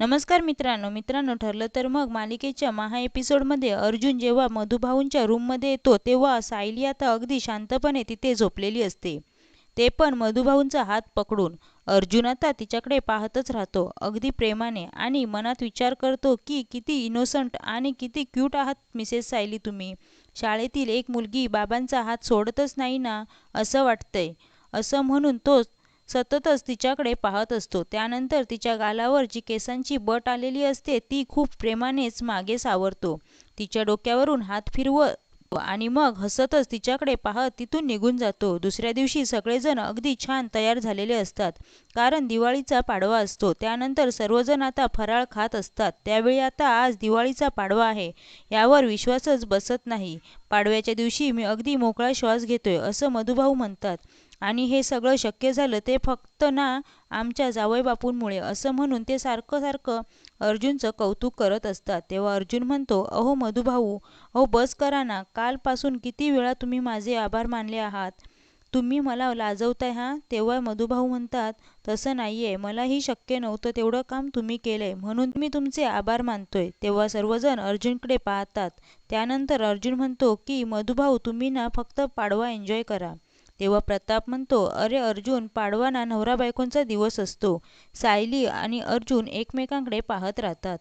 नमस्कार मित्रांनो मित्रांनो ठरलं तर मग मालिकेच्या महा एपिसोडमध्ये अर्जुन जेव्हा मधुभाऊंच्या रूममध्ये येतो तेव्हा सायली आता अगदी शांतपणे तिथे झोपलेली असते. ते पण मधुभाऊंचा हात पकडून. अर्जुन आता तिच्याकडे पाहतच राहतो अगदी प्रेमाने आणि मनात विचार करतो की किती इनोसंट आणि किती क्यूट आहात मिसेस सायली तुम्ही. शाळेतील एक मुलगी बाबांचा हात सोडतच नाही ना असं वाटतंय. असं म्हणून तो सततच तिच्याकडे पाहत असतो. त्यानंतर तिच्या गालावर जी केसांची बट आलेली असते ती खूप प्रेमानेच मागे सावरतो. तिच्या डोक्यावरून हात फिरव आणि मग हसतच तिच्याकडे पाहत तिथून निघून जातो. दुसऱ्या दिवशी सगळेजण अगदी छान तयार झालेले असतात कारण दिवाळीचा पाडवा असतो. त्यानंतर सर्वजण आता फराळ खात असतात. त्यावेळी आता आज दिवाळीचा पाडवा आहे यावर विश्वासच बसत नाही. पाडव्याच्या दिवशी मी अगदी मोकळा श्वास घेतोय असं मधुभाऊ म्हणतात. आणि हे सगळं शक्य झालं ते फक्त ना आमच्या जावईबापूंमुळे असं म्हणून ते सारखं सारखं अर्जुनचं कौतुक करत असतात. तेव्हा अर्जुन म्हणतो अहो मधुभाऊ अहो बस करा ना कालपासून किती वेळा तुम्ही माझे आभार मानले आहात. तुम्ही मला लाजवताय हा? तेव्हा मधुभाऊ म्हणतात तसं नाहीये. मलाही शक्य नव्हतं तेवढं काम तुम्ही केलंय म्हणून मी तुमचे आभार मानतोय. तेव्हा सर्वजण अर्जुनकडे पाहतात. त्यानंतर अर्जुन म्हणतो की मधुभाऊ तुम्ही ना फक्त पाडवा एन्जॉय करा. तेव्हा प्रताप म्हणतो अरे अर्जुन पाडवा ना नवरा बायकोंचा दिवस असतो. सायली आणि अर्जुन एकमेकांकडे पाहत राहतात.